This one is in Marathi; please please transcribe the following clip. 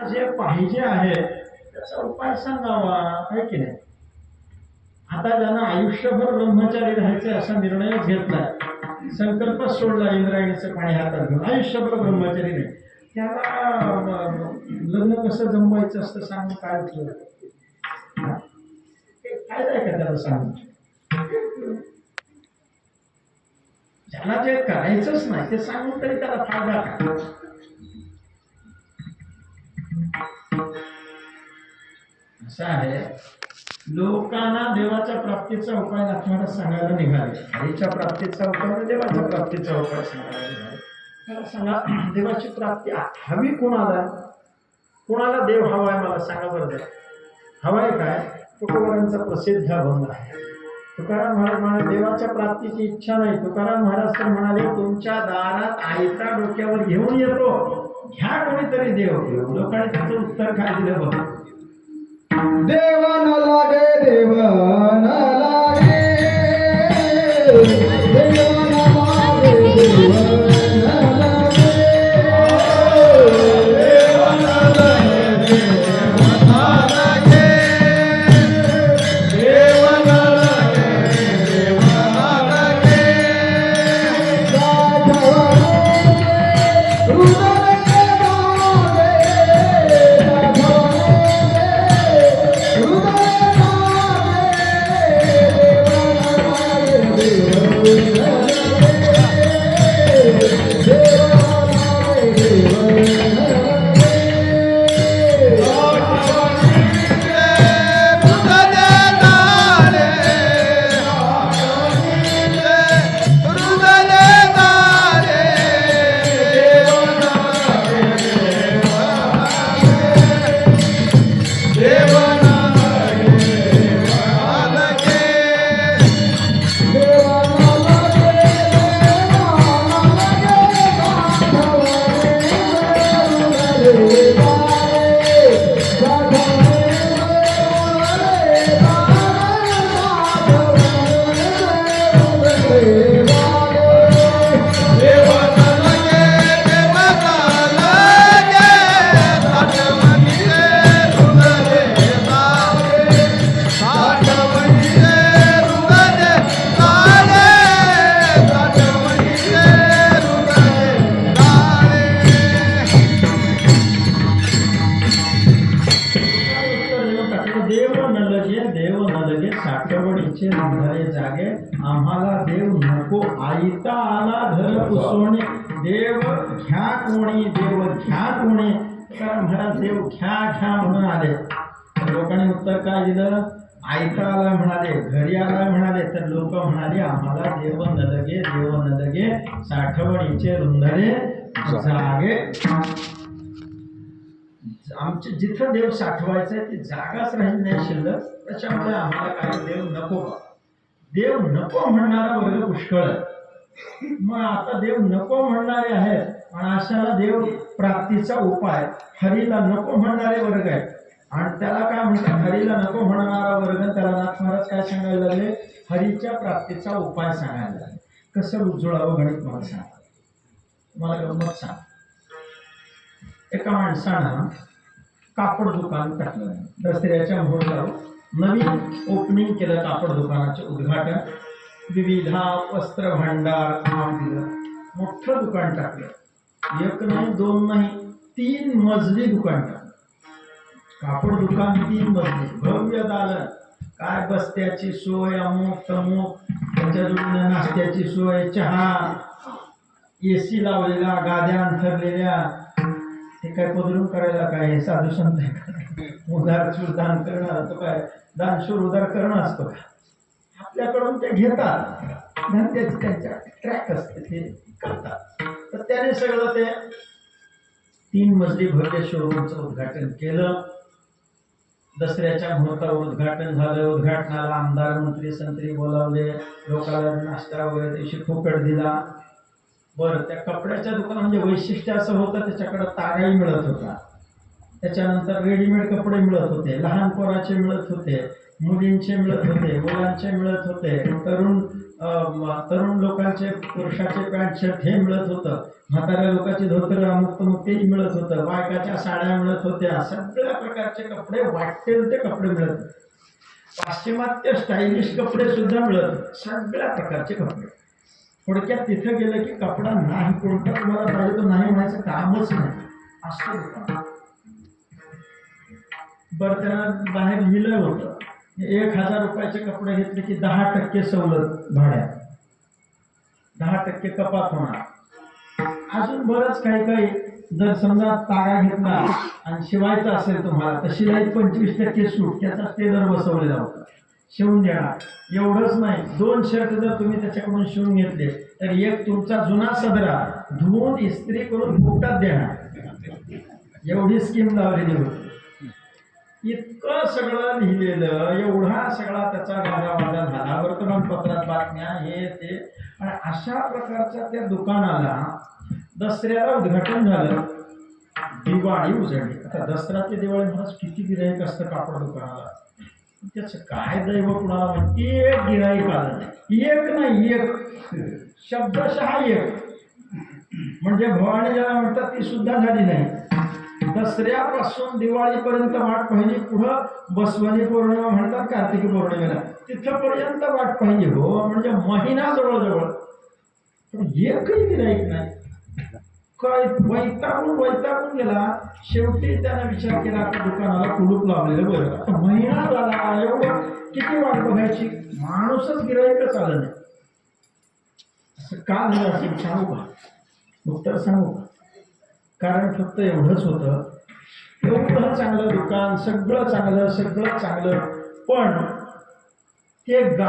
जे पाहिजे आहे त्याचा उपाय सांगावा आहे की नाही? आता ज्यांना आयुष्यभर ब्रह्मचारी राहायचे असा निर्णय घेतला संकल्प सोडला इंद्रायणीचं पाणी हातात घेऊन आयुष्यभर ब्रह्मचारी नाही. त्याला लग्न कसं जमवायचं असतं सांगून काय उपयोग फायदा आहे का त्याला सांगून? ज्याला जे करायचंच नाही ते सांगून तरी त्याला फायदा काय असं आहे. लोकांना देवाच्या प्राप्तीचा उपाय आपल्याला सांगायला निघाले. हरीच्या प्राप्तीचा उपाय आणि देवाच्या प्राप्तीचा उपाय सांगायला निघाले. मला सांगा देवाची प्राप्ती हवी कोणाला? कोणाला देव हवा आहे मला सांगा बरं द्या हवाय काय? तुकोबारांचा प्रसिद्ध अभंग आहे. तुकाराम महाराज म्हणाले देवाच्या प्राप्तीची इच्छा नाही. तुकाराम महाराज तर म्हणाले तुमच्या दारात आयता डोक्यावर घेऊन येतो. घ्या कोणीतरी देव. लोकांनी त्याचं उत्तर काय दिलं बघा. ದೇವನೊಳಗೆ देव नलगे देव नलगे साठवडीचे निघाले जागे. आम्हाला देव नको आईता आला घर पुसवणे देव घ्या कोणी देव घ्या कोणी. कारण महाराज देव घ्या घ्या म्हणून आले. लोकांनी उत्तर काय दिलं? आयता आला म्हणाले घरी आला म्हणाले. तर लोक म्हणाले आम्हाला देव न देव नलगे साठवणीचे रुंधरे जागे. आमचे जिथं देव साठवायचा आहे ती जागाच राहील नाही शिल्लक. त्याच्यामुळे आम्हाला काही देव नको बा. देव नको म्हणणारा वर्ग पुष्कळ आहे. मग आता देव नको म्हणणारे आहेत आणि अशाला देव प्राप्तीचा उपाय हरीला नको म्हणणारे वर्ग आहेत. आणि त्याला काय म्हणतात? हरीला नको म्हणणारा वर्ग त्याला नाथ महाराज काय सांगायला लागले? हरीच्या प्राप्तीचा उपाय सांगायला लागले. कसं उज्ज्वळावं गणित मला सांगा. मला गमत सांग एका माणसानं कापड दुकान टाकलं. दसऱ्याच्या मुहूर्तावर नवीन ओपनिंग केलं कापड दुकानाचे उद्घाटन. विविधा वस्त्र भांडार नाव दिलं. मोठं दुकान टाकलं. एक नाही दोन नाही तीन मजली दुकान टाकलं. कापड दुकान तीन मजली. भव्य दालन. काय बस्त्याची सोय अमुक तमुक त्याच्या जोडीनं नाश्त्याची सोय चहा एसी लावलेला गाद्या अंथरलेल्या ते काय पदरून करायला काय? साधू संत उदार का? दान करणार तो काय? दानशूर उधार करणं असतो का? आपल्याकडून ते घेतात. धंद्याच त्यांच्या ट्रॅक असते ते करतात. तर त्याने सगळं ते तीन मजली भव्य शोरूमचं उद्घाटन केलं. दसऱ्याच्या मुहूर्तावर उद्घाटन झालं. उद्घाटनाला आमदार मंत्री संत्री बोलावले. लोकांना नाश्ता वगैरे दिवशी फुकट दिला. बरं त्या कपड्याच्या दुकान म्हणजे वैशिष्ट्य असं होतं त्याच्याकडे तागाही मिळत होता त्याच्यानंतर रेडीमेड कपडे मिळत होते लहान पोराचे मिळत होते मुलींचे मिळत होते मुलांचे मिळत होते तरुण तरुण लोकांचे पुरुषाचे पॅन्ट शर्ट हे मिळत होतं. म्हाताऱ्या लोकांचे धोतर अमुक तमुक तेही मिळत होतं. बायकाच्या साड्या मिळत होत्या. सगळ्या प्रकारचे कपडे वाटतील ते कपडे मिळत होते. पाश्चिमात्य स्टायलिश कपडे सुद्धा मिळत सगळ्या प्रकारचे कपडे. थोडक्यात तिथं गेलं की कपडा नाही कोणता तुम्हाला पाहिजे तो नाही म्हणायचं कामच नाही. असं दुकान. बरं त्यानं बाहेर लिहिलं होतं. एक हजार रुपयाचे कपडे घेतले की दहा टक्के सवलत भाड्यात. दहा टक्के कपात होणार. अजून बरंच काही काही. जर समजा तागा घेतला आणि शिवायचा असेल तुम्हाला तर शिलाई पंचवीस टक्के सूट त्याचा टेलर बसवलेला होता. शिवून देणार. एवढंच नाही दोन शर्ट जर तुम्ही त्याच्याकडून शिवून घेतले तर एक तुमचा जुना सदरा धुवून इस्त्री करून फुकटात देणार. एवढी स्कीम लावलेली होती इतकं सगळं लिहिलेलं एवढा सगळा त्याचा गाजावाजा झाला. वर्तमानपत्रात बातम्या हे ते. आणि अशा प्रकारच्या त्या दुकानाला दसऱ्याला उद्घाटन झालं. दिवाळी उजळली. आता दसऱ्याची दिवाळी महाराज किती गिरायक असतं कापड दुकानाला. त्याचं काय दैव कुणाला माहिती? एक गिराई आलं एक नाही एक. शब्दशः एक. म्हणजे भवानी ज्याला म्हणतात ती सुद्धा झाली नाही. दसऱ्यापासून दिवाळीपर्यंत वाट पाहिली. पुढं बसवणी पौर्णिमा म्हणतात कार्तिकी पौर्णिमेला. तिथपर्यंत वाट पाहिली. हो म्हणजे महिना जवळजवळ. पण एकही गिराईक नाही. काय वैतागून वैतागून गेला. शेवटी त्याने विचार केला आता दुकानाला कुलूप लावलेलं बरं. आता महिना झाला एवढं किती वाट बघायची? माणूसच गिरायकच आलं नाही. असं का झालं असं सांगू का? उत्तर सांगू का? कारण फक्त एवढंच होतं. एवढं चांगलं दुकान सगळं चांगलं सगळं चांगलं. पण ते गा